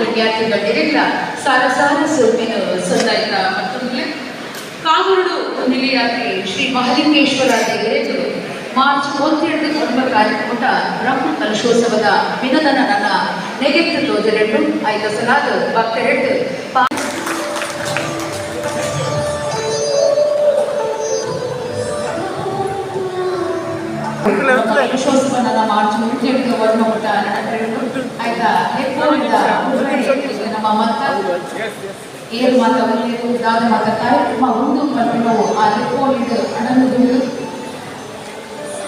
ವಿದ್ಯಾರ್ಥಿಗಳಿರಲಿಲ್ಲ ಸಾರ ಸಾರ ಸೋಪಿನ ಸೊಂದಾಯ್ತ ಮತ್ತೊಮ್ಮೆ ಕಾವೂರು ನಿಲಿಯಾಗಿ ಶ್ರೀ ಮಹಲಿಂಗೇಶ್ವರ ದೇವರೆಂದು ಮಾರ್ಚ್ ಮೂವತ್ತೆರಡು ಧರ್ಮ ಕಾರ್ಯಕ್ರಮದ ಬ್ರಹ್ಮ ಕಲಶೋತ್ಸವದ ವಿನೋದನ ನನ್ನ ನೆಗೆತ್ತು ತೋದರೆಂಡು ಐದು ಸಲಾದ ಭಕ್ತರೆಂಡು ಪಾ ನನ್ನ ಮಾರ್ಚ್ ಮೂವತ್ತೆರಡು ವರ್ಣ ಊಟ ನಡೆದು ಆಯ್ತಾ ನೆಪ್ಪೋಳಿಂದ ನಮ್ಮ ಮತ್ತ ಏಳು ಮಾತ ಒಳ್ಳೆಯದು ದಾದ ಮಾತ ಕಾರ್ಯಕ್ರಮ ಒಂದು ಪಟ್ಟಿನ ಆ ನೆಪ್ಪೋಳಿಂದ ಹಣನ್ನು ದುಡಿದು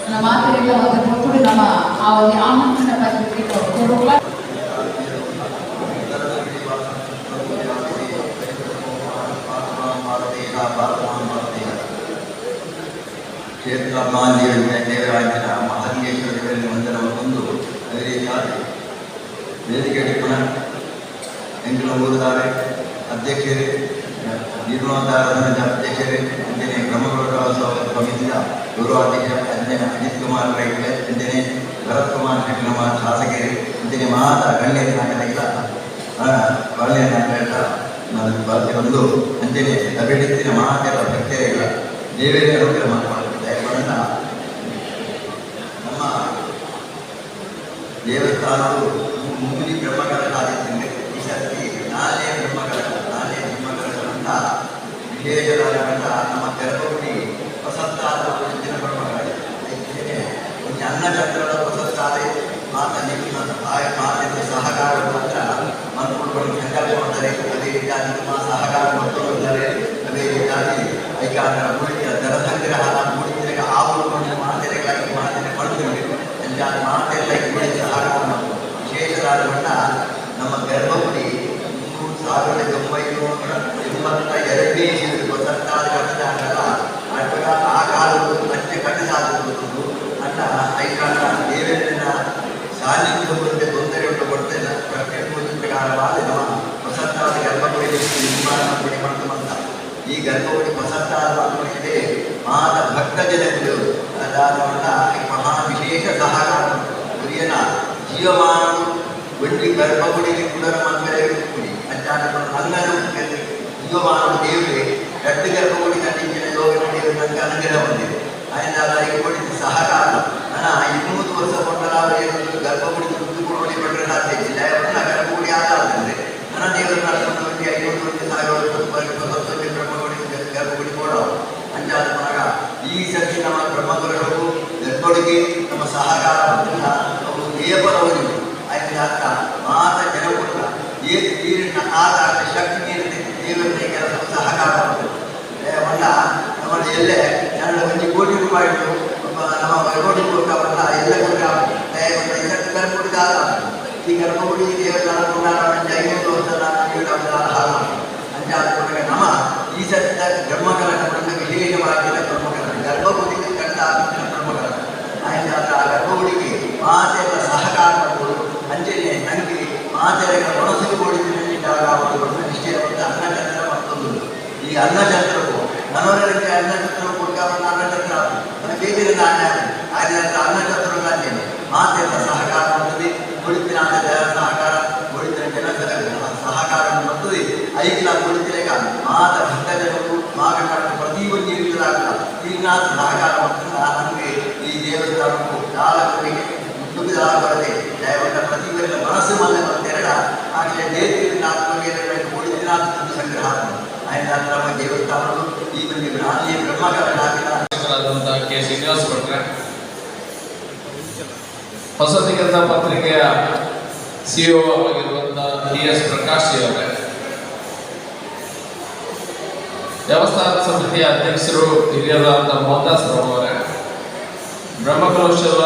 ನಮ್ಮ ಮಾತರೆಲ್ಲ ಒಂದು ಕೊಟ್ಟು ನಮ್ಮ ಆ ಒಂದು ಆಮಂತ್ರಣ ಪತ್ರಿಕೆ ಕೊಡುವ ಕ್ಷೇತ್ರ ಮಾಂದಿಯ ದೇವರಾಜನ ಮಹಲಿಂಗೇಶ್ವರ ದೇವರಲ್ಲಿ ವಂದನವನ್ನು ತಂದು ಅದೇ ರೀತಿಯಾಗಿ ವೇದಿಕೆಯಲ್ಲಿ ಟಿಪ್ಪಣ ಎಂಟು ಮೂರುದಾರೆ ಅಧ್ಯಕ್ಷರೇ ನಿರ್ಮಾತಾರಾಧನದ ಅಧ್ಯಕ್ಷರೇ ಅಂಜನೆ ಬ್ರಹ್ಮಗೌರವೋತ್ಸವ ಸಮಿತಿಯ ಗೌರವಾಧ್ಯಕ್ಷ ಅಂದಿನ ಅಜಿತ್ ಕುಮಾರ್ ರೈತರೆ ಇಂದಿನ ಭರತ್ ಕುಮಾರ್ ಶೆಟ್ಟಿನಮಾರ್ ಶಾಸಕರೇ ಇಂದಿನ ಮಾತ ಗಣ್ಯರ ನಾಗರಿಕ ಗಣ್ಯ ನಾಯಕ ನಾನು ಬಾಕಿ ಒಂದು ಅಂಜನೆ ಅಭಿವೃದ್ಧಿನ ಮಹಾತ್ಯರ ಭಕ್ತರಿಲ್ಲ ದೇವೇ ಅನುಗ್ರಹ ಮಾಡಿಕೊಳ್ಳುತ್ತೆ ನಮ್ಮ ದೇವಸ್ಥಾನವು ಮುಗುಲಿ ಬ್ರಹ್ಮಗಳ ಆದಿತ್ಯಂಗೆ ಈ ಸರ್ತಿ ನಾಳೆ ಬ್ರಹ್ಮಗಳ ನಾಳೆ ಬ್ರಹ್ಮಗಳ ಅಂತ ವಿಶೇಷವಾದ ನಮ್ಮ ಗರ್ಭಗುಡಿ ಹೊಸತ್ತಾದ ಹೆಚ್ಚಿನ ಬ್ರಹ್ಮಗಳ ಒಂದು ಅನ್ನಚಂದ್ರದ ಹೊಸತ್ತಾದೆ ಮಾತನ್ನು ನನ್ನ ಸಹಾಯ ಮಾತಿನ ಸಹಕಾರ ಮಾತ್ರ ಮನ್ಕೊಂಡು ಸಂಕಲ್ಪ ಮಾಡ್ತಾರೆ. ಅದೇ ರೀತಿಯಾಗಿ ನಮ್ಮ ಸಹಕಾರ ಮಾಡ್ತಾರೆ ಅದೇ ರೀತಿಯಾಗಿ ಎಂಬತ್ತ ಎರಡನೇ ಇಸವಿ ವಸಂತಾದ ಕಟ್ಟಿದಾಗ ಅಡ್ಡ ಆ ಕಾಲದ್ದು ಮತ್ತೆ ಕಟ್ಟಿಸಾಗುವುದು ಅನ್ನ ಐಕಾಂತರ ದೇವೇಂದ್ರನ ಸಾನ್ನಿಧ್ಯಕ್ಕೆ ತೊಂದರೆ ಉಂಟು ಕೊಡ್ತೇನೆ ಪ್ರಕೃತಿ ಪ್ರಕಾರವಾದ ನಮ್ಮ ವಸಂತಾದ ಗರ್ಭಗುಡಿಯಲ್ಲಿ ನಿರ್ಮಾಣ ಮಾಡಿ ಮಾಡ್ತಕ್ಕಂಥ ಈ ಗರ್ಭಗುಡಿ ವಸಂತಾದ ಇದೆ ಮಾತ ಭಕ್ತ ಜನಗಳು ಅದಾದ ಮಹಾ ವಿಶೇಷ ಸಹಕಾರ ಗುರಿಯನ ಜೀವಮಾನ ಒಂಟಿ ಗರ್ಭಗುಡಿಗೆ ಕುಡರ ಮಕ್ಕಳೇ ಕುಡಿ ಅಜ್ಜಾನ ಅಂಗನ ಜೀವಮಾನ ದೇವರೇ ಎರಡು ಗರ್ಭಗುಡಿ ಕಟ್ಟಿಂಚಿನ ಯೋಗನ ದೇವರು ನನಗೆ ಅನುಗ್ರಹ ಬಂದಿದೆ ಆಯ್ತಾದ ಈ ಕೊಡಿದ ಸಹಕಾರ ಹಣ ಇನ್ನೂರು ವರ್ಷ ಕೊಂಡಲಾದರೆ ಗರ್ಭಗುಡಿ ದುಡ್ಡು ಕೊಡಿ ಪಟ್ಟರೆ ಸಾಧ್ಯ ಇಲ್ಲ ಯಾವನ್ನ ಗರ್ಭಗುಡಿ ಆದಾದ್ರೆ ನನ್ನ ದೇವರು ನಡೆಸ್ಕೊಂಡು ಹೋಗಿ ಐವತ್ತು ವರ್ಷ ಸಾವಿರ ಇಪ್ಪತ್ತು ವರ್ಷ ಬ್ರಹ್ಮಗುಡಿ ಗರ್ಭಗುಡಿ ಕೊಡೋ ಅಂಜಾದ ಮಗ ಈ ಸರ್ತಿ ನಮ್ಮ ಬ್ರಹ್ಮಗುರುಗಳು ಗರ್ಭಗುಡಿಗೆ ನಮ್ಮ ಸಹಕಾರ ಬಂದಿಲ್ಲ ಅವರು ಲೇಪನವರು ಆಯ್ತಾದ ಮಾತ ಜನಪುರ ಏ ನೀರಿನ ಆಧಾರ ಶಕ್ತಿ ನೀರಿದೆ ದೇವರಿಗೆ ಕೆಲಸ ಸಹಕಾರ ಮಾಡ್ತಾರೆ ವಲ್ಲ ನಮ್ಮ ಎಲ್ಲೇ ನನ್ನ ಒಂದು ಕೋಟಿ ರೂಪಾಯಿ ನಮ್ಮ ಕೋಟಿ ಕೊಡ್ತಾವಲ್ಲ ಎಲ್ಲ ಕೊಡ್ತಾವ ಗರ್ಭಗುಡಿದಾದ ಈ ಗರ್ಭಗುಡಿ ದೇವರ ಕೊಂಡಾಡ ಐವತ್ತು ವರ್ಷ ಹಾಲ ಅಂಜಾದ ನಮ್ಮ ಈ ಸತ್ಯ ಬ್ರಹ್ಮಕರ ಕೊಡಗ ವಿಶೇಷವಾಗಿಲ್ಲ ಬ್ರಹ್ಮಕರ ಗರ್ಭಗುಡಿ ಕಂಡ ಬ್ರಹ್ಮಕರ ಆಯ್ತಾದ ಆ ಗರ್ಭಗುಡಿಗೆ ಸಹಕಾರ ಮಾಡ್ಬೋದು ಅಂಜನೆ ಮನಸ್ಸಿಗೆ ಕೊಡಿದಾಗ ಅವರು ನಿಶ್ಚಯವಾದ ಅನ್ನಚಂದ್ರ ಮತ್ತೊಂದು ಈ ಅನ್ನಚಂದ್ರವು ಮನೋರಂಜನೆ ಅನ್ನಚಂದ್ರ ಕೊಡ್ತಾವನ್ನ ಅನ್ನಚಂದ್ರ ಅದು ಬೇರೆ ನಾಣ್ಯ ಅನ್ನಚಂದ್ರ ಮಾತೆಲ್ಲ ಸಹಕಾರ ಬರ್ತದೆ ಐಕಿನ ಕುಳಿತಿನಾಗ ಮಾತ ಭಕ್ತ ಜನರು ಮಾಗಣ ಪ್ರತಿಯೊಂದು ಇರುವುದಾಗಲ್ಲ ಶ್ರೀನಾಥ ಸಹಕಾರ ಮಾಡ್ತದೆ ನಮಗೆ ಈ ದೇವಸ್ಥಾನಕ್ಕೂ ಚಾಲಕರಿಗೆ ದುಃಖದಾಗಬಾರದೆ ದಯವಂತ ಪ್ರತಿಯೊಂದು ಮನಸ್ಸು ಮನೆ ತೆರಳ, ಆಗಲೇ ದೇವರಿಗೆ ಕುಳಿತಿನ ಸಂಗ್ರಹ ಆಯ್ತು ನಮ್ಮ ದೇವಸ್ಥಾನಗಳು ಈ ಒಂದು ನಾನೇ ಬ್ರಹ್ಮಕರ ನಾಟಿನ ಶಿಕ್ಷಕರಾದಂತಹ ಕೆ. ಶ್ರೀನಿವಾಸ್ ಭಟ್ರೆ. ಹೊಸತಿಗಂಧ ಪತ್ರಿಕೆಯ ಸಿಇಒ ಆಗಿರುವಂತಹ ಡಿ ಎಸ್. ಪ್ರಕಾಶ್ ಜಿ ಅವರೇ. ದೇವಸ್ಥಾನ ಸಮಿತಿಯ ಅಧ್ಯಕ್ಷರು ಹಿರಿಯರಾದ ಮೋಹನ್ದಾಸ್ ಅವರೇ ಬ್ರಹ್ಮಕಲೋತ್ಸವ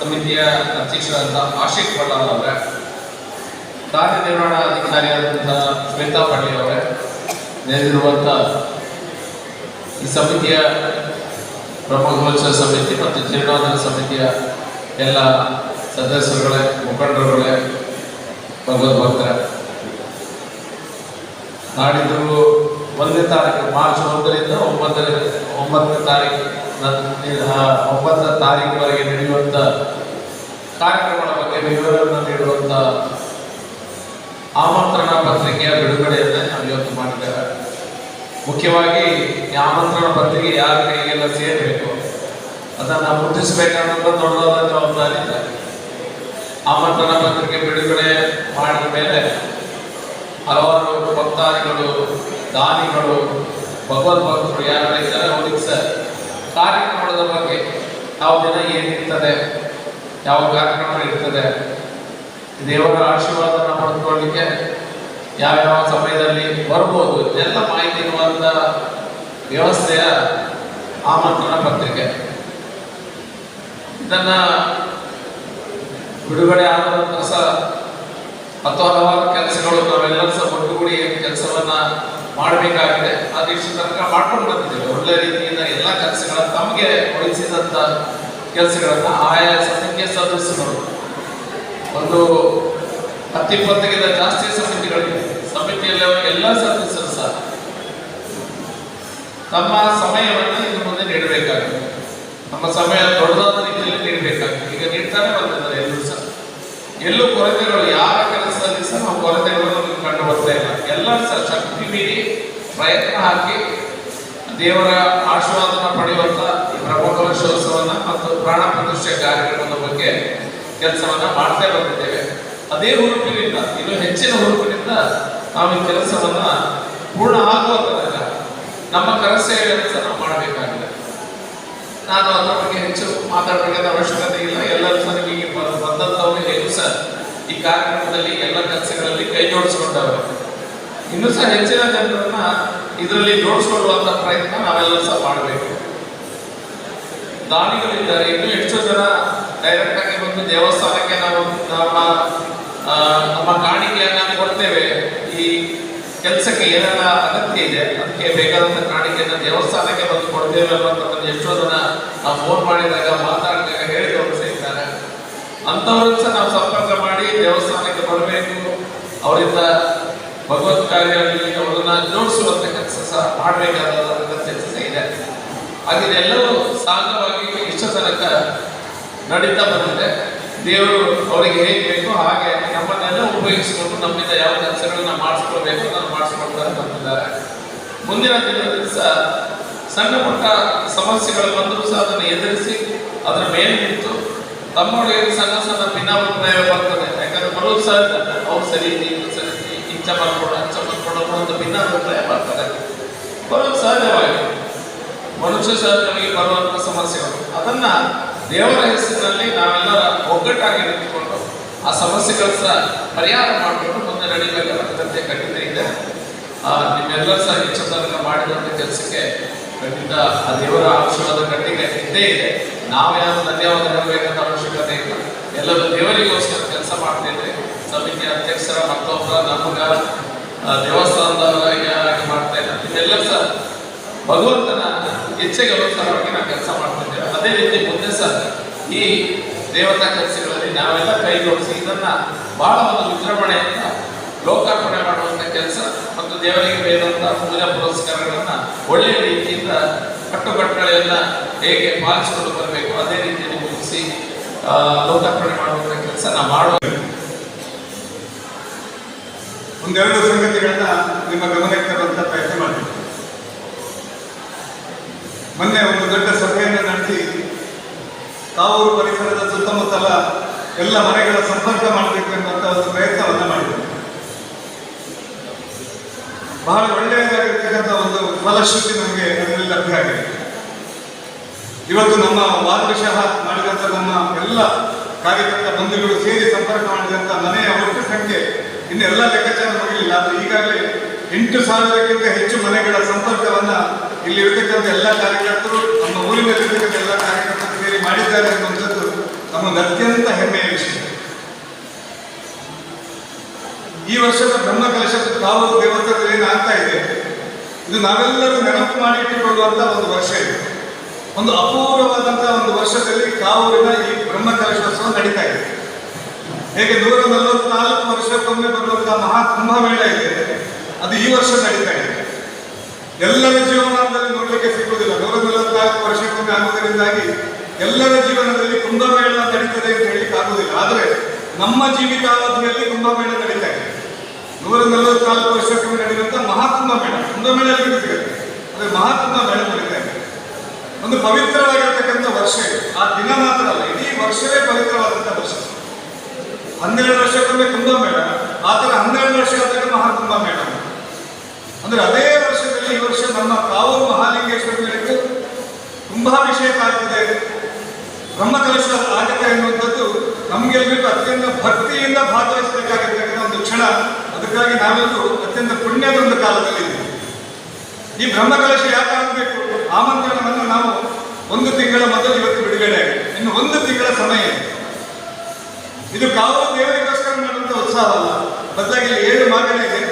ಸಮಿತಿಯ ಅಧ್ಯಕ್ಷರಾದ ಆಶಿಕ್ ಪಳ್ಳಾರ್ ಅವರೇ ಕಾರ್ಯನಿರ್ವಹಣಾಧಿಕಾರಿಯಾದಂತಹ ಶ್ವೇತಾ ಪಾಟೀಲ್ ಅವರೇ ನೆರೆದಿರುವಂಥ ಈ ಸಮಿತಿಯ ಬ್ರಹ್ಮಕಲೋತ್ಸವ ಸಮಿತಿ ಮತ್ತು ಜೀರ್ಣೋದ್ಧಾರ ಸಮಿತಿಯ ಎಲ್ಲ ಸದಸ್ಯರುಗಳೇ, ಮುಖಂಡರುಗಳೇ, ಭಗವದ್ಭಕ್ತರ, ನಾಡಿದ್ದು ಒಂದನೇ ತಾರೀಕು, ಮಾರ್ಚ್ ಒಂದರಿಂದ ಒಂಬತ್ತನೇ ಒಂಬತ್ತನೇ ತಾರೀಕು ಒಂಬತ್ತನೇ ತಾರೀಕುವರೆಗೆ ನಡೆಯುವಂಥ ಕಾರ್ಯಕ್ರಮಗಳ ಬಗ್ಗೆ ವಿವರಗಳನ್ನು ನೀಡುವಂಥ ಆಮಂತ್ರಣ ಪತ್ರಿಕೆಯ ಬಿಡುಗಡೆಯನ್ನು ನಾವು ಇವತ್ತು ಮಾಡಿದ್ದೇವೆ. ಮುಖ್ಯವಾಗಿ ಆಮಂತ್ರಣ ಪತ್ರಿಕೆ ಯಾರ ಕೈಗೆಲ್ಲ ಸೇರಬೇಕು, ಅದನ್ನು ಮುಟ್ಟಿಸಬೇಕಾದಂಥ ದೊಡ್ಡದಾದ ಜವಾಬ್ದಾರಿ ಇದೆ. ಆಮಂತ್ರಣ ಪತ್ರಿಕೆ ಬಿಡುಗಡೆ ಮಾಡಿದ ಮೇಲೆ ಹಲವಾರು ಭಕ್ತಾದಿಗಳು ದಾನಿಗಳು, ಭಗವದ್ ಭಕ್ತರು ಯಾರಿದ್ದಾರೆ ಅವರಿಗೆ ಸರ್. ಕಾರ್ಯಕ್ರಮದ ಬಗ್ಗೆ ಯಾವ ದಿನ ಏನಿರ್ತದೆ? ಯಾವ ಕಾರ್ಯಕ್ರಮ ಇರ್ತದೆ? ದೇವರ ಆಶೀರ್ವಾದನ ಪಡೆದುಕೊಳ್ಳಿಕ್ಕೆ ಯಾವ್ಯಾವ ಸಮಯದಲ್ಲಿ ಬರ್ಬೋದು? ಎಲ್ಲ ಮಾಹಿತಿ ಇರುವಂಥ ವ್ಯವಸ್ಥೆಯ ಆಮಂತ್ರಣ ಪತ್ರಿಕೆ. ಇದನ್ನ ಬಿಡುಗಡೆ ಆದ ನಂತರ ಸಹ ಹತ್ತು ಹಲವಾರು ಕೆಲಸಗಳು, ನಾವೆಲ್ಲರೂ ಸಹ ಒಟ್ಟುಗೂಡಿ ಕೆಲಸವನ್ನ ಮಾಡಬೇಕಾಗಿದೆ. ಅದು ಇಷ್ಟು ತನಕ ಮಾಡ್ಕೊಂಡು ಬಂದಿದ್ದೇವೆ. ಒಳ್ಳೆ ರೀತಿಯಿಂದ ಎಲ್ಲ ಕೆಲಸಗಳ ತಮಗೆ ವಹಿಸಿದಂತ ಕೆಲಸಗಳನ್ನ ಆಯಾ ಸಮಿತಿಯ ಸದಸ್ಯರು ಒಂದು ಹತ್ತಿಪ್ಪತ್ತಕ್ಕಿಂತ ಜಾಸ್ತಿ ಸಮಿತಿಗಳಿವೆ. ಸಮಿತಿಯಲ್ಲಿ ಎಲ್ಲ ಸದಸ್ಯರು ಸಹ. ತಮ್ಮ ಸಮಯವನ್ನು ಇನ್ನು ಮುಂದೆ ನೀಡಬೇಕಾಗಿದೆ. ನಮ್ಮ ಸಮಯ ದೊಡ್ಡದಾದ ರೀತಿಯಲ್ಲಿ ನೀಡಬೇಕಾಗಿದೆ. ಈಗ ನೀಡ್ತಾನೆ ಬಂದಿದ್ದಾರೆ ಎಲ್ಲರೂ ಸಹ. ಎಲ್ಲೂ ಕೊರತೆಗಳು ಯಾರ ನೀವು ಕಂಡು ಬರ್ತಾ ಇಲ್ಲ. ಎಲ್ಲ ಶಕ್ತಿ ಮೀರಿ ಪ್ರಯತ್ನ ಹಾಕಿ ದೇವರ ಆಶೀರ್ವಾದನ ಪಡೆಯುವಂತ ಬ್ರಹ್ಮಕಲಶೋತ್ಸವನ್ನ ಮತ್ತು ಪ್ರಾಣ ಪ್ರತಿಷ್ಠೆ ಕಾರ್ಯಕ್ರಮದ ಬಗ್ಗೆ ಕೆಲಸವನ್ನ ಮಾಡ್ತಾ ಬಂದಿದ್ದೇವೆ. ಅದೇ ಹುರುಪಿನಿಂದ, ಇನ್ನು ಹೆಚ್ಚಿನ ಹುರುಪಿನಿಂದ ನಾವು ಈ ಕೆಲಸವನ್ನ ಪೂರ್ಣ ಆಗುವ ತನಕ ನಮ್ಮ ಕರಸೇವೆಯನ್ನು ಸಹ ನಾವು ಮಾಡಬೇಕಾಗಿದೆ. ನಾನು ಅದರ ಬಗ್ಗೆ ಹೆಚ್ಚು ಮಾತಾಡಬೇಕಾದ ಅವಶ್ಯಕತೆ ಇಲ್ಲ. ಎಲ್ಲರೂ ಬ- ಬಂದಂಥವ್ರು ಹೇಗೂ ಸಹ ಈ ಕಾರ್ಯಕ್ರಮದಲ್ಲಿ ಎಲ್ಲ ಕೆಲಸಗಳಲ್ಲಿ ಕೈ ಜೋಡಿಸಿಕೊಂಡವರು. ಇನ್ನೂ ಸಹ ಹೆಚ್ಚಿನ ಜನರನ್ನ ಇದರಲ್ಲಿ ಜೋಡಿಸಿಕೊಳ್ಳುವಂತ ಪ್ರಯತ್ನ ನಾವೆಲ್ಲರೂ ಸಹ ಮಾಡಬೇಕು. ದಾನಿಗಳಿದ್ದಾರೆ. ಇನ್ನೂ ಹೆಚ್ಚು ಜನ ಡೈರೆಕ್ಟ್ ಆಗಿ ಬಂದು ದೇವಸ್ಥಾನಕ್ಕೆ ನಾವು ನಮ್ಮ ನಮ್ಮ ಕಾಣಿಕೆಯನ್ನ ಕೊಡ್ತೇವೆ. ಈ ಕೆಲಸಕ್ಕೆ ಏನೆಲ್ಲ ಅಗತ್ಯ ಇದೆ, ಅದಕ್ಕೆ ಬೇಕಾದಂತ ಕಾಣಿಕೆಯನ್ನ ದೇವಸ್ಥಾನಕ್ಕೆ ಬಂದು ಕೊಡ್ತೇವೆ ಅನ್ನೋದನ್ನ ಎಷ್ಟೋ ಜನ ನಾವು ಫೋನ್ ಮಾಡಿದಾಗ ಮಾತಾಡಿದಾಗ ಹೇಳಿದವರು ಅಂಥವ್ರನ್ನ ನಾವು ಸಂಪರ್ಕ ಮಾಡಿ ದೇವಸ್ಥಾನಕ್ಕೆ ಬರಬೇಕು. ಅವರಿಂದ ಭಗವತ್ ಕಾರ್ಯಗಳಲ್ಲಿ ಅವರನ್ನ ಜೋಡಿಸುವಂತ ಕೆಲಸ ಸಹ ಮಾಡಬೇಕಾದ ಇದೆ. ಇದೆಲ್ಲವೂ ಸಾಂಗವಾಗಿ ಇಷ್ಟ ತನಕ ನಡೀತಾ ಬಂದಿದೆ. ದೇವರು ಅವರಿಗೆ ಹೇಗೆ ಬೇಕೋ ಹಾಗೆ ನಮ್ಮನ್ನೆಲ್ಲ ಉಪಯೋಗಿಸಿಕೊಂಡು ನಮ್ಮಿಂದ ಯಾವ ಕೆಲಸಗಳನ್ನ ಮಾಡಿಸ್ಕೊಳ್ಬೇಕು ಅದನ್ನು ಮಾಡಿಸ್ಕೊಳ್ತಾರೆ ಬಂದಿದ್ದಾರೆ. ಮುಂದಿನ ದಿನದಲ್ಲಿ ಸಹ ಸಣ್ಣ ಪುಟ್ಟ ಸಮಸ್ಯೆಗಳು ಬಂದರೂ ಸಹ ಅದನ್ನು ಎದುರಿಸಿ ಅದರ ಮೇಲೆ ನಿಂತು ತಮ್ಮೊಳಗೆ ಸಣ್ಣ ಸಣ್ಣ ಭಿನ್ನಾಭಿಪ್ರಾಯ ಬರ್ತದೆ. ಯಾಕಂದ್ರೆ ಬರೋದು ಸರ್ ಅವ್ರು ಸರಿ ನೀವು ಸರಿ ಇಂಚ ಮಾಡ್ಕೊಡ ಅಂಚ ಮಾಡ್ಕೊಡ ಅಂತ ಭಿನ್ನಾಭಿಪ್ರಾಯ ಬರ್ತದೆ. ಬರೋದು ಸಹಜವಾಗಿ. ಮನುಷ್ಯ ಸಹಜವಾಗಿ ಬರುವಂತ ಸಮಸ್ಯೆಗಳು. ಅದನ್ನ ದೇವರ ಹೆಸರಿನಲ್ಲಿ ನಾವೆಲ್ಲರ ಒಗ್ಗಟ್ಟಾಗಿ ನಿಂತುಕೊಂಡು ಆ ಸಮಸ್ಯೆಗಳು ಸಹ ಪರಿಹಾರ ಮಾಡಿಕೊಂಡು ಮುಂದೆ ನಡೀಬೇಕಾದಂತೆ ಕಠಿಣ ಇದೆ. ನಿಮ್ಮೆಲ್ಲರೂ ಸಹ ಹೆಚ್ಚು ಮಾಡಿದಂತ ಕೆಲಸಕ್ಕೆ ಖಂಡಿತ ಆ ದೇವರ ಆಶೀರ್ವಾದ ಕಟ್ಟಿಗೆ ಇದ್ದೇ ಇದೆ. ನಾವ್ಯಾರು ಧನ್ಯವಾದ ಹೇಳಬೇಕಂತ ಅವಶ್ಯಕತೆ ಇಲ್ಲ. ಎಲ್ಲರೂ ದೇವರಿಗೋಸ್ಕರ ಕೆಲಸ ಮಾಡ್ತಿದ್ರೆ ಸಮಿತಿ ಅಧ್ಯಕ್ಷರ ಮತ್ತೊಬ್ಬರ ನಮಗ ದೇವಸ್ಥಾನದವರಾಗಿ ಮಾಡ್ತಾ ಇದ್ದಾರೆ. ಇದೆಲ್ಲ ಸಹ ಭಗವಂತನ ಇಚ್ಛೆಗೆ ಅನುಸಾರವಾಗಿ ನಾವು ಕೆಲಸ ಮಾಡ್ತಿದ್ದೇವೆ ಅದೇ ರೀತಿ ಮುಂದೆ ಸಹ ಈ ದೇವತಾ ಕೆಲಸಗಳಲ್ಲಿ ನಾವೆಲ್ಲ ಕೈಗೊಳಿಸಿ ಇದನ್ನ ಬಹಳ ಒಂದು ವಿಜೃಂಭಣೆಯಿಂದ ಲೋಕಾರ್ಪಣೆ ಮಾಡುವಂತ ಕೆಲಸ ಮತ್ತು ದೇವರಿಗೆ ಬೇಕಾದಂತಹ ಪೂಜಾ ಪುರಸ್ಕಾರಗಳನ್ನ ಒಳ್ಳೆಯ ರೀತಿಯಿಂದ ಕಟ್ಟುಕಟ್ಟುಗಳೆಲ್ಲ ಹೇಗೆ ಪಾಲಿಸಿಕೊಂಡು ಬರಬೇಕು, ಅದೇ ರೀತಿಯಲ್ಲಿ ಮುಗಿಸಿ ಲೋಕಾರ್ಪಣೆ ಮಾಡುವಂತ ಕೆಲಸ ನಾವು ಮಾಡುವ ಒಂದೆರಡು ಸಂಗತಿಗಳನ್ನ ನಿಮ್ಮ ಗಮನಕ್ಕೆ ತರುವಂತ ಪ್ರಯತ್ನ ಮಾಡ್ತೀನಿ. ಮೊನ್ನೆ ಒಂದು ದೊಡ್ಡ ಸಭೆಯನ್ನು ನಡೆಸಿ ತಾವೂರು ಪರಿಸರದ ಸುತ್ತಮುತ್ತಲ ಎಲ್ಲ ಮನೆಗಳ ಸಂಪರ್ಕ ಮಾಡಬೇಕು ಎಂಬಂತ ಒಂದು ಪ್ರಯತ್ನವನ್ನು ಮಾಡಿದರು ಬಹಳ ಒಳ್ಳೆಯದಾಗಿರ್ತಕ್ಕಂಥ ಒಂದು ಫಲಶ್ರುತಿ ನಮಗೆ ಅದರಲ್ಲಿ ಲಭ್ಯ ಆಗಿದೆ. ಇವತ್ತು ನಮ್ಮ ವಾದಶಃ ಮಾಡಿದಂಥ ನಮ್ಮ ಎಲ್ಲ ಕಾರ್ಯಕರ್ತ ಬಂಧುಗಳು ಸೇರಿ ಸಂಪರ್ಕ ಮಾಡಿದಂಥ ಮನೆಯ ಒಟ್ಟು ಸಂಖ್ಯೆ ಇನ್ನು ಎಲ್ಲ ಲೆಕ್ಕಾಚಾರ ಮುಗಿಲಿಲ್ಲ. ಆದರೆ ಈಗಾಗಲೇ ಎಂಟು ಸಾವಿರಕ್ಕಿಂತ ಹೆಚ್ಚು ಮನೆಗಳ ಸಂಪರ್ಕವನ್ನ ಇಲ್ಲಿ ಇರತಕ್ಕಂಥ ಎಲ್ಲ ಕಾರ್ಯಕರ್ತರು ನಮ್ಮ ಊರಿನಲ್ಲಿರ್ತಕ್ಕಂಥ ಎಲ್ಲ ಕಾರ್ಯಕರ್ತರು ಸೇರಿ ಮಾಡಿದ್ದಾರೆ ಅನ್ನುವಂಥದ್ದು ನಮ್ಮೊಂದು ಅತ್ಯಂತ ಹೆಮ್ಮೆಯ ವಿಷಯ. ಈ ವರ್ಷದ ಬ್ರಹ್ಮಕಲಶ ಕಾವಲು ದೇವಸ್ಥಾನದಲ್ಲಿ ಏನಾಗ್ತಾ ಇದೆ? ಇದು ನಾವೆಲ್ಲರೂ ನೆನಪು ಮಾಡಿಟ್ಟುಕೊಳ್ಳುವಂತ ಒಂದು ವರ್ಷ ಇದೆ. ಒಂದು ಅಪೂರ್ವವಾದಂತಹ ಒಂದು ವರ್ಷದಲ್ಲಿ ಕಾವೂರಿನ ಈ ಬ್ರಹ್ಮಕಲಶೋತ್ಸವ ನಡೀತಾ ಇದೆ. ಹೇಗೆ ನೂರ ನಲವತ್ನಾಲ್ಕು ವರ್ಷಕ್ಕೊಮ್ಮೆ ಬರುವಂತಹ ಮಹಾ ಕುಂಭಮೇಳ ಇದೆ. ಅದು ಈ ವರ್ಷ ನಡೀತಾ ಇದೆ. ಎಲ್ಲರ ಜೀವನದಲ್ಲಿ ನೋಡಲಿಕ್ಕೆ ಸಿಗುವುದಿಲ್ಲ. ನೂರ ನಲವತ್ನಾಲ್ಕು ವರ್ಷಕ್ಕೊಮ್ಮೆ ಆಗುವುದರಿಂದಾಗಿ ಎಲ್ಲರ ಜೀವನದಲ್ಲಿ ಕುಂಭಮೇಳ ನಡೀತದೆ ಅಂತ ಹೇಳಲಿಕ್ಕೆ ಆಗುವುದಿಲ್ಲ ಆದರೆ ನಮ್ಮ ಜೀವಿತಾವಧಿಯಲ್ಲಿ ಕುಂಭಮೇಳ ನಡೀತಾ ಇದೆ. ನೂರ ನಲವತ್ನಾಲ್ಕು ವರ್ಷಕ್ಕೊಮ್ಮೆ ನಡೆಯುವಂತ ಮಹಾಕುಂಭ ಮೇಳ. ಕುಂಭಮೇಳ ಮೇಳ ಸಿಗುತ್ತೆ. ಅದೇ ಮಹಾಕುಂಭ ಮೇಳ ಒಂದು ಪವಿತ್ರವಾಗಿರ್ತಕ್ಕಂಥ ವರ್ಷ ಆ ದಿನ ಮಾತ್ರ ಅಲ್ಲ, ಇಡೀ ವರ್ಷವೇ ಪವಿತ್ರವಾದಂಥ ವರ್ಷ. ಹನ್ನೆರಡು ವರ್ಷಕ್ಕೊಮ್ಮೆ ಕುಂಭಮೇಳ ಆ ಥರ ಹನ್ನೆರಡು ವರ್ಷ ಆದಾಗ ಮಹಾಕುಂಭ ಮೇಳ. ಅಂದ್ರೆ ಅದೇ ವರ್ಷದಲ್ಲಿ ಈ ವರ್ಷ ನಮ್ಮ ಕಾವೂರು ಮಹಾಲಿಂಗೇಶ್ವರ ಮೇಳಕ್ಕೆ ಕುಂಭಾಭಿಷೇಕ ಆಗ್ತದೆ. ಬ್ರಹ್ಮಕಲಶ ಆಗುತ್ತೆ ಎನ್ನುವಂಥದ್ದು ನಮಗೆಲ್ಲರಿಗೂ ಅತ್ಯಂತ ಭಕ್ತಿಯಿಂದ ಕ್ಷಣ ಅದಕ್ಕಾಗಿ ನಾವೆಲ್ಲರೂ ಅತ್ಯಂತ ಪುಣ್ಯದ ಒಂದು ಕಾಲದಲ್ಲಿ ಈ ಬ್ರಹ್ಮಕಲಶ ಯಾಕೆ ಆಗಬೇಕು ಆಮಂತ್ರಣವನ್ನು ನಾವು ಒಂದು ತಿಂಗಳ ಮೊದಲು ಇವತ್ತು ಬಿಡುಗಡೆ ಇನ್ನು ಒಂದು ತಿಂಗಳ ಸಮಯ ಇದು. ಕಾವು ದೇವರಿಗೋಸ್ಕರ ಮಾಡುವಂತ ಉತ್ಸಾಹವಲ್ಲ. ಬದಲಾಗಿ ಏಳು ಮಾಗಣೆ ಇದೆ.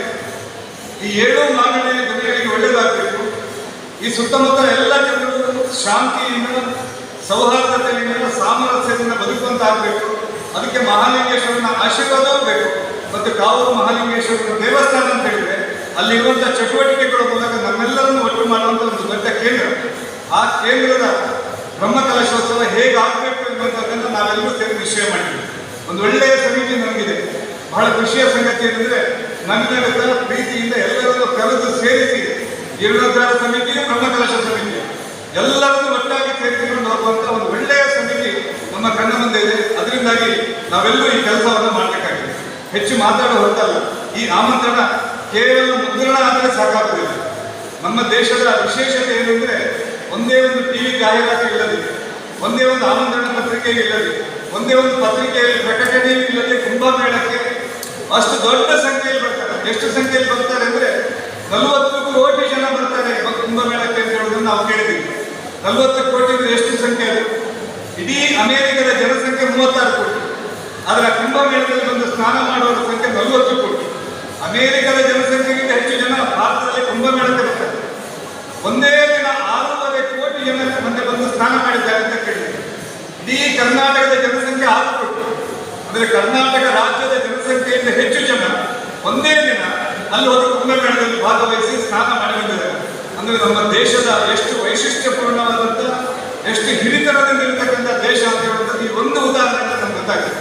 ಈ ಏಳು ಮಾಗಣೆ ಜನಗಳಿಗೆ ಒಳ್ಳೆಯದಾಗಬೇಕು ಈ ಸುತ್ತಮುತ್ತ ಎಲ್ಲ ಜನರು ಶಾಂತಿಯಿಂದ ಸೌಹಾರ್ದತೆಯಿಂದ ಸಾಮರಸ್ಯದಿಂದ ಬದುಕುವಂತ ಆಗಬೇಕು ಅದಕ್ಕೆ ಮಹಾಲಿಂಗೇಶ್ವರನ ಆಶೀರ್ವಾದ ಬೇಕು. ಮತ್ತು ಕಾವೂರು ಮಹಾಲಿಂಗೇಶ್ವರನ ದೇವಸ್ಥಾನ ಅಂತ ಹೇಳಿದ್ರೆ ಅಲ್ಲಿರುವಂಥ ಚಟುವಟಿಕೆಗಳ ಮೂಲಕ ನಮ್ಮೆಲ್ಲರನ್ನು ಒಟ್ಟು ಮಾಡುವಂಥ ಒಂದು ದೊಡ್ಡ ಕೇಂದ್ರ. ಆ ಕೇಂದ್ರದ ಬ್ರಹ್ಮಕಲಶೋತ್ಸವ ಹೇಗೆ ಆಗಬೇಕು ಎನ್ನುವಂಥದ್ದನ್ನು ನಾವೆಲ್ಲರೂ ಸೇರಿ ನಿಶ್ಚಯ ಮಾಡಿದ್ವಿ. ಒಂದು ಒಳ್ಳೆಯ ಸಮಿತಿ ನಮಗಿದೆ. ಬಹಳ ಖುಷಿಯ ಸಂಗತಿ ಏನಂದ್ರೆ ನನ್ನ ಪ್ರೀತಿಯಿಂದ ಎಲ್ಲರನ್ನು ಕರೆದು ಸೇರಿಸಿ ಜೀರ್ಣೋದ್ಧಾರ ಸಮಿತಿ ಬ್ರಹ್ಮಕಲಶ ಸಮಿತಿ ಎಲ್ಲರನ್ನು ಒಟ್ಟಾಗಿ ಸೇರಿಸಿಕೊಂಡು ಹೋಗುವಂತಹ ಒಂದು ಒಳ್ಳೆಯ ಸಮಿತಿ ನಮ್ಮ ಕಣ್ಣ ಮುಂದೆ ಇದೆ. ಅದರಿಂದಾಗಿ ನಾವೆಲ್ಲರೂ ಈ ಕೆಲಸವನ್ನು ಮಾಡಬೇಕಾಗಿದೆ. ಹೆಚ್ಚು ಮಾತಾಡೋ ಹೊರತಲ್ಲ. ಈ ಆಮಂತ್ರಣ ಕೇವಲ ಮುದ್ರಣ ಆದರೆ ಸಾಕಾಗುವುದಿಲ್ಲ. ನಮ್ಮ ದೇಶದ ವಿಶೇಷತೆ ಏನಂದ್ರೆ ಒಂದೇ ಒಂದು ಟಿವಿ ಜಾಹೀರಾತು ಇಲ್ಲದಿದೆ ಒಂದೇ ಒಂದು ಆಮಂತ್ರಣ ಪತ್ರಿಕೆ ಇಲ್ಲದೆ, ಒಂದೇ ಒಂದು ಪತ್ರಿಕೆಯಲ್ಲಿ ಪ್ರಕಟಣೆ ಇಲ್ಲದೆ ಕುಂಭಮೇಳಕ್ಕೆ ಅಷ್ಟು ದೊಡ್ಡ ಸಂಖ್ಯೆಯಲ್ಲಿ ಬರ್ತಾರೆ. ಎಷ್ಟು ಸಂಖ್ಯೆಯಲ್ಲಿ ಬರ್ತಾರೆ ಅಂದ್ರೆ ನಲವತ್ತು ಕೋಟಿ ಜನ ಬರ್ತಾರೆ ಕುಂಭಮೇಳಕ್ಕೆ ಅಂತ ಹೇಳೋದನ್ನು ನಾವು ಕೇಳಿದ್ದೀವಿ. ನಲವತ್ತು ಕೋಟಿ ಎಷ್ಟು ಸಂಖ್ಯೆ ಇಡೀ ಅಮೆರಿಕದ ಜನಸಂಖ್ಯೆ ಮೂವತ್ತಾರು ಕೋಟಿ. ಅದರ ಕುಂಭಮೇಳದಲ್ಲಿ ಬಂದು ಸ್ನಾನ ಮಾಡುವವರ ಸಂಖ್ಯೆ ನಲವತ್ತು ಕೋಟಿ. ಅಮೆರಿಕದ ಜನಸಂಖ್ಯೆಗಿಂತ ಹೆಚ್ಚು ಜನ ಭಾರತದಲ್ಲಿ ಕುಂಭಮೇಳಕ್ಕೆ ಬರ್ತಾರೆ. ಒಂದೇ ದಿನ ಆರೂವರೆ ಕೋಟಿ ಜನ ಮೊನ್ನೆ ಬಂದು ಸ್ನಾನ ಮಾಡಿದ್ದಾರೆ ಅಂತ ಕೇಳಿದೆ. ಇಡೀ ಕರ್ನಾಟಕದ ಜನಸಂಖ್ಯೆ ಆರು ಕೋಟಿ. ಅಂದರೆ ಕರ್ನಾಟಕ ರಾಜ್ಯದ ಜನಸಂಖ್ಯೆಯಿಂದ ಹೆಚ್ಚು ಜನ ಒಂದೇ ದಿನ ಅಲ್ಲಿ ಹೋದ ಕುಂಭಮೇಳದಲ್ಲಿ ಭಾಗವಹಿಸಿ ಸ್ನಾನ ಮಾಡಿ ಬಂದಿದ್ದಾರೆ. ಅಂದರೆ ನಮ್ಮ ದೇಶದ ಎಷ್ಟು ವೈಶಿಷ್ಟ್ಯಪೂರ್ಣವಾದಂತ ಎಷ್ಟು ಹಿರಿತನದಿಂದ ಇರತಕ್ಕಂಥ ದೇಶ ಅಂತ ಈ ಒಂದು ಉದಾಹರಣೆ ನಮ್ಗೆ ಗೊತ್ತಾಗ್ತದೆ.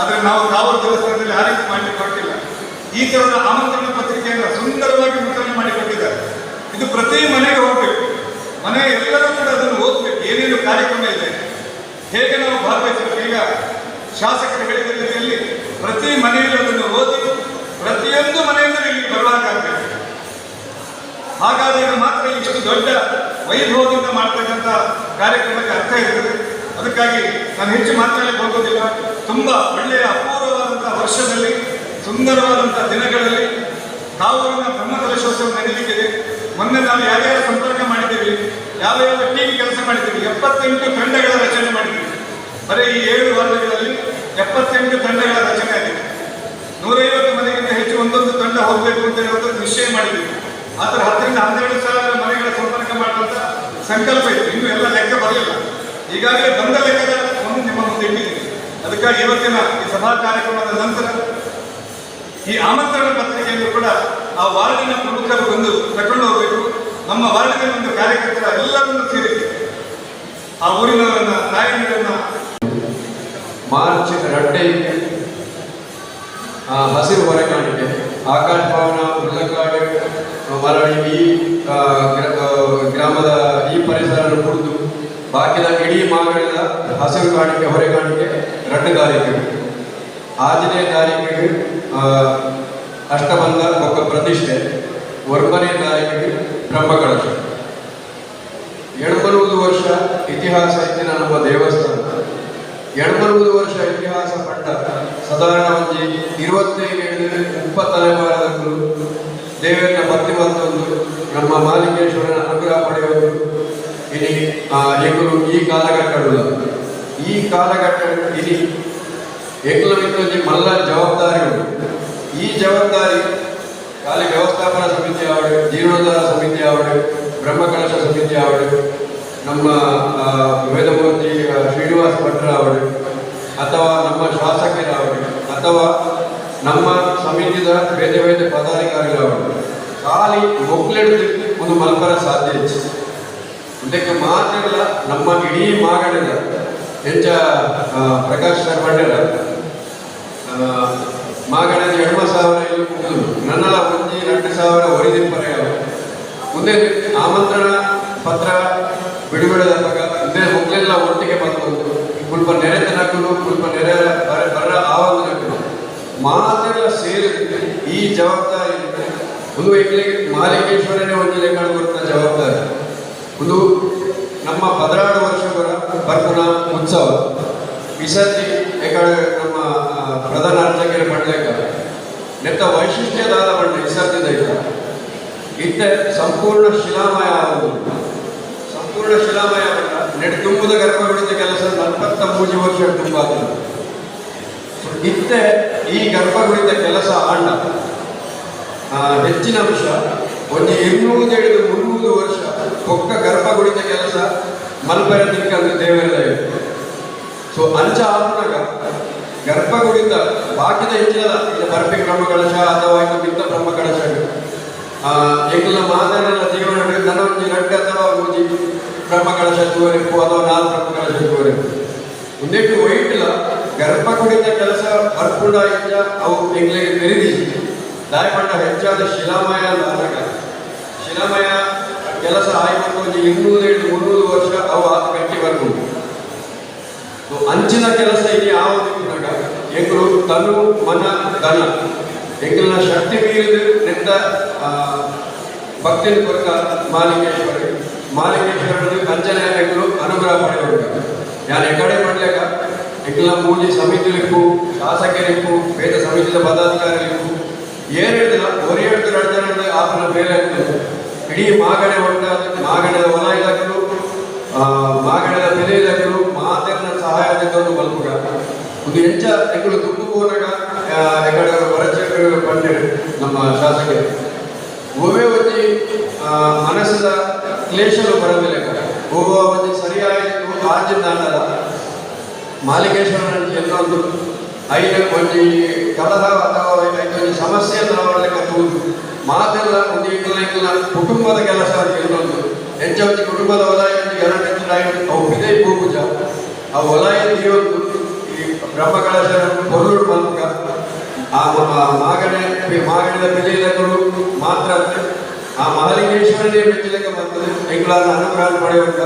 ಆದರೆ ನಾವು ಕಾವಲು ದೇವಸ್ಥಾನದಲ್ಲಿ ಆ ರೀತಿ ಮಾಡ್ಲಿಕ್ಕೆ ಹೊರಟಿಲ್ಲ. ಈ ತರದ ಆಮಂತ್ರಣ ಪತ್ರಿಕೆಯನ್ನು ಸುಂದರವಾಗಿ ಮುದ್ರಣೆ ಮಾಡಿಕೊಟ್ಟಿದ್ದಾರೆ ಇದು ಪ್ರತಿ ಮನೆಗೆ ಹೋಗ್ಬೇಕು. ಮನೆ ಎಲ್ಲರೂ ಕೂಡ ಅದನ್ನು ಓದ್ಬೇಕು. ಏನೇನು ಕಾರ್ಯಕ್ರಮ ಇದೆ? ಹೇಗೆ ನಾವು ಭಾಗವಹಿಸಬೇಕು? ಈಗ ಶಾಸಕರು ರೀತಿಯಲ್ಲಿ ಪ್ರತಿ ಮನೆಯಲ್ಲಿ ಅದನ್ನು ಓದಿ ಪ್ರತಿಯೊಂದು ಮನೆಯಿಂದ ಇಲ್ಲಿ ಬರುವಾಗ ಹಾಗಾದಾಗ ಮಾತ್ರ ಇಷ್ಟು ದೊಡ್ಡ ವೈಭವದಿಂದ ಮಾಡ್ತಕ್ಕಂಥ ಕಾರ್ಯಕ್ರಮಕ್ಕೆ ಅರ್ಥ ಇರ್ತದೆ ಅದಕ್ಕಾಗಿ ನಾನು ಹೆಚ್ಚು ಮಾತನಾಡಲಿಕ್ಕೆ ಹೋಗೋದಿಲ್ಲ. ತುಂಬ ಒಳ್ಳೆಯ ಅಪೂರ್ವವಾದಂಥ ವರ್ಷದಲ್ಲಿ, ಸುಂದರವಾದಂಥ ದಿನಗಳಲ್ಲಿ ಕಾವೂರಿನ ಬ್ರಹ್ಮಕಲಶೋತ್ಸವ ನಡೀಲಿಕ್ಕಿದೆ. ಮೊನ್ನೆ ನಾವು ಯಾರ್ಯಾರ ಸಂಪರ್ಕ ಮಾಡಿದ್ದೀವಿ, ಯಾವ ಯಾವ ಟೀಮ್ ಕೆಲಸ ಮಾಡಿದ್ದೀವಿ, ಎಪ್ಪತ್ತೆಂಟು ತಂಡಗಳ ರಚನೆ ಮಾಡಿದ್ದೀವಿ ಬರೀ ಈ ಏಳು ವಾರಗಳಲ್ಲಿ ಎಪ್ಪತ್ತೆಂಟು ತಂಡಗಳ ರಚನೆ ಆಗಿದೆ. ನೂರೈವತ್ತು ಮನೆಗಿಂತ ಹೆಚ್ಚು ಒಂದೊಂದು ತಂಡ ಹೋಗಬೇಕು ಅಂತ ಹೇಳುವಂಥದ್ದು ನಿಶ್ಚಯ ಮಾಡಿದ್ದೀವಿ ಆದರೆ ಹತ್ತರಿಂದ ಹನ್ನೆರಡು ಸಾವಿರ ಮಾಡುವಂಥ ಸಂಕಲ್ಪ ಇದೆ. ಇನ್ನು ಎಲ್ಲ ಲೆಕ್ಕ ಬರಲಿಲ್ಲ ಈಗಾಗಲೇ ಬಂದ ಲೆಕ್ಕದ ಒಂದು ನಿಮ್ಮ ಮುಂದೆ ಇಟ್ಟಿದ್ದೀನಿ ಅದಕ್ಕಾಗಿ ಇವತ್ತಿನ ಈ ಸಭಾ ಕಾರ್ಯಕ್ರಮದ ನಂತರ ಈ ಆಮಂತ್ರಣ ಪತ್ರಿಕೆಯನ್ನು ಕೂಡ ಆ ವಾರ್ಡಿನ ಪ್ರಮುಖರು ಬಂದು ತಗೊಂಡು ಹೋಗಬೇಕು. ನಮ್ಮ ವಾರ್ಡಿನ ಒಂದು ಕಾರ್ಯಕರ್ತರ ಎಲ್ಲರನ್ನು ಸೇರಿಸಿ ಆ ಊರಿನವರನ್ನ ತಾಯಂದಿರನ್ನ ಮಾರ್ಚ್ ಆ, ಹಸಿರು ಹೊರಕಾಣಿಕೆ ಆಕಾಶ ಭವನ ಉಳ್ಳಕಾಡು ಮರಳಿ ಈ ಗ್ರಾಮದ ಈ ಪರಿಸರ ಕುಡಿದು ಬಾಕಿದ ಇಡೀ ಮಾಗಡಿದ ಹಸಿರು ಕಾಣಿಕೆ, ಹೊರೆ ಕಾಣಿಕೆ ತಾರೀಕು ಆಜನೇ ತಾರೀಕಿಗೆ ಅಷ್ಟಬಂಧ ಒಬ್ಬ ಪ್ರತಿಷ್ಠೆ, ಒಂಬನೇ ತಾರೀಕಿಗೆ ಬ್ರಹ್ಮಕಳಶ. ಎಣಬರುವುದು ವರ್ಷ ಇತಿಹಾಸ ಇದ್ದಿನ ನಮ್ಮ ದೇವಸ್ಥಾನ. ಎಣಬರುವುದು ವರ್ಷ ಇತಿಹಾಸ ಪಟ್ಟ ಸಾಧಾರಣ ಮಂದಿ ಇರುವತ್ತೈದು ಹಿಡಿದು ದೇವರ ತಲೆಮಾರದಕ್ಕೂ ದೇವರನ್ನ ಭಕ್ತಿ ಬಂದೊಂದು ನಮ್ಮ ಪಡೆಯುವುದು ಆ, ಎಗುರು ಈ ಕಾಲಘಟ್ಟಗಳು ಈ ಕಾಲಘಟ್ಟ ಎಗ್ಲು ಮಿತ್ತೊಂಜಿ ಮಲ್ಲ ಜವಾಬ್ದಾರಿ ಈ ಜವಾಬ್ದಾರಿ ಖಾಲಿ ವ್ಯವಸ್ಥಾಪನಾ ಸಮಿತಿ ಆವಡು ಜೀರ್ಣೋದ್ಧಾರ ಸಮಿತಿ ಆವಡು ಬ್ರಹ್ಮಕಲಶ ಸಮಿತಿ ಆವಡು ನಮ್ಮ ಆ, ವೇದಮೂರ್ತಿ ಆ, ಶ್ರೀನಿವಾಸ ಭಟ್ರ ಆವಡು ಅಥವಾ ನಮ್ಮ ಶಾಸಕರಾವಡು ಅಥವಾ ನಮ್ಮ ಸಮಿತಿದ ಬೇರೆ ಬೇರೆ ಪದಾಧಿಕಾರಿಗಳಾವಡು ಖಾಲಿ ಮೊಗ್ಲೆಡ್ದು ಒಂದು ಮಲ್ಪರ ಸಾಧ್ಯ ಹೆಚ್ಚು. ಇದಕ್ಕೆ ಮಾತ್ರ ನಮ್ಮ ಇಡೀ ಮಾಗಣದ ಹೆಂಚ ಪ್ರಕಾಶ್ ಸರ್ ಬಂಡರ ಮಾಗಣದ ಎಡಮ ಸಾವಿರ ಇಲ್ಲಿ ಮುಗಿದು ನನ್ನಲ ಒಂಜಿ ಎರಡು ಸಾವಿರ ಒರಿದಿಪ್ಪರೆಯ ಮುಂದೆ ಆಮಂತ್ರಣ ಪತ್ರ ಬಿಡುಗಡೆ ಮುಂದೆ ಮಕ್ಕಳೆಲ್ಲ ಒಟ್ಟಿಗೆ ಬಂದು ಸ್ವಲ್ಪ ನೆರೆ ನಕ್ಕಲು ಸ್ವಲ್ಪ ನೆರೆ ಬರ ಆವಾಗ ನಕ್ಕಲು ಮಾತೆಲ್ಲ ಸೇರಿ ಈ ಜವಾಬ್ದಾರಿ ಒಂದು ಮಾಲಿಕೇಶ್ವರನೇ ಒಂದು ಲೆಕ್ಕ ಜವಾಬ್ದಾರಿ. ಒಂದು ನಮ್ಮ ಹದಿನಾರು ವರ್ಷಗಳ ಬರ್ಪುನ ಉತ್ಸವ. ವಿಸರ್ಜಿ ಎಕಡೆ ನಮ್ಮ ಪ್ರಧಾನ ಅರ್ಚಕರ ಪಡ್ಲೇಕ. ನೆತ್ತ ವೈಶಿಷ್ಟ್ಯದಾದ ಬಂಡೆ ವಿಸರ್ಜಿದ ಇತ್ತೆ ಸಂಪೂರ್ಣ ಶಿಲಾಮಯ ಆಗುವುದು. ಸಂಪೂರ್ಣ ಶಿಲಾಮಯ ಬಂದ ನೆಡ್ ತುಂಬದ ಗರ್ಭಗುಡಿದ ಕೆಲಸ ನಲವತ್ತ ಮೂರು ವರ್ಷ ತುಂಬಾದ ಇತ್ತೆ ಈ ಗರ್ಭಗುಡಿದ ಕೆಲಸ ಆಂಡ. ಹೆಚ್ಚಿನ ಅಂಶ ಒಂದು ಇನ್ನೂರು ಹಿಡಿದು ಮುನ್ನೂರು ವರ್ಷ. ಒಕ್ಕ ಗರ್ಭಗುಡಿತ ಕೆಲಸ ಮಲ್ಪೆರ ನಿಂತ ದೇವರೆಲ್ಲ ದಯೆ ಸೊ ಅಂಚ ಆತ್ಮಗ ಗರ್ಭಗುಡಿತ ಬಾಕಿದ ಹೆಚ್ಚಿನ ಬರ್ಪಿ ಬ್ರಹ್ಮ ಕಳಶ ಅಥವಾ ಇದು ಬಿತ್ತ ಬ್ರಹ್ಮ ಕಳಶ ಎಂಗಿನ ಮಾದನೆಲ್ಲ ಜೀವನ ನನ್ನ ರಡ್ಡ ಅಥವಾ ಮೂಜಿ ಬ್ರಹ್ಮ ಕಳಶ ತೂವರೆಪ್ಪು ಅಥವಾ ನಾಲ್ಕು ಬ್ರಹ್ಮ ಕಳಶ ತೂವರೆಪ್ಪು ಒಂದೆಟ್ಟು ವೈಟ್ಲ ಗರ್ಭಗುಡಿತ ಕೆಲಸ ಬರ್ಪುಂಡ ಹೆಚ್ಚ ಅವು ಎಂಗ್ಲಿಗೆ ತೆರೆದಿ ದಾಯಪಂಡ ಹೆಚ್ಚಾದ ಶಿಲಾಮಯ ನಾಟಕ ಶಿಲಾಮಯ ಕೆಲಸ ಆಯ್ತು ಒಂದು ಇನ್ನೂರೈದು ಮುನ್ನೂರು ವರ್ಷ ಅವು ಆತ ಗಟ್ಟಿ ಬರ್ಬೋದು ಸೊ ಅಂಚಿನ ಕೆಲಸ ಇಲ್ಲಿ ಯಾವುದು ಎಂಗಳು ತನು ಮನ ಧನ ಎಂಗಳ ಶಕ್ತಿ ಮೀರಿದ ನೆತ್ತ ಭಕ್ತಿನ ಕೊರಕ ಮಾಲಿಂಗೇಶ್ವರಿ ಮಾಲಿಂಗೇಶ್ವರನಿಗೆ ಅಂಜನೆ ಎಂಗಳು ಅನುಗ್ರಹ ಪಡೆಯಬೇಕು ಯಾರು ಎಕಡೆ ಮಾಡ್ಲಿಕ್ಕ ಎಂಗಳ ಮೂಜಿ ಸಮಿತಿಲಿಪ್ಪು ಶಾಸಕರಿಪ್ಪು ವೇದ ಸಮಿತಿಯ ಪದಾಧಿಕಾರಿಗಳಿಪ್ಪು ಏನು ಹೇಳಿದಿಲ್ಲ ಒರಿ ಹೇಳ್ತು ನಡೆದ ಆತನ ಮೇಲೆ ಇಡೀ ಮಾಗಣೆ ಮಟ್ಟ ಮಾಗಣದ ವನ ಇಲಾಖೆಗಳು ಆ, ಮಾಗಣದ ಬೆಲೆ ಇಲಾಖೆಗಳು ಮಾತೆನ ಸಹಾಯದಿಂದ ಕೂಡ ಒಂದು ಹೆಂಚ ಎಗಳು ದುಡ್ಡು ಹೋದಾಗ ಎಕಡೆ ಹೊರಚೆಗಳು ಬಂದೆ ನಮ್ಮ ಶಾಸಕರು. ಒಮ್ಮೆ ಒಂಜಿ ಮನಸ್ಸಿನ ಕ್ಲೇಶಲು ಬರದಿಲ್ಲ ಹೋಗುವ ಒಂಜಿ ಸರಿಯಾಗಿ ಆಜಿಂದ ಅನ್ನದ ಮಾಲಿಕೇಶ್ವರನ ಎಲ್ಲೊಂದು ಐದು ಒಂಜಿ ಕಲಹ ಅಥವಾ ಐದೊಂದು ಸಮಸ್ಯೆ ನಾವು ತೂದು ಮಾತೆಲ್ಲ ಮುಗಿಯುವುದಕ್ಕೆಲ್ಲ ಕುಟುಂಬದ ಕೆಲಸ ಇನ್ನೊಂದು. ಹೆಚ್ಚಾಗಿ ಕುಟುಂಬದ ವಲಯದಲ್ಲಿ ಎರಡನೇದಾಗಿ ಔಷಧಿ ಪೂಜ ಆ ವಲಯದಲ್ಲಿ ಒಂದು ಈ ಬ್ರಹ್ಮಗಳ ಕಳಶ ಕೊಲ್ಲೂರು ಮೂಲಕ. ಆ ಮಾಗಣೆ ಮಾಗಣದ ಬೆಲೆಗಳು ಮಾತ್ರ ಆ ಮಹಾಲಿಂಗೇಶ್ವರನೇ ಮೆಚ್ಚಲಿಕ್ಕೆ ಬರ್ತದೆ ತಿಂಗಳ ಅನುಗ್ರಹ ಪಡೆಯುವಂಥ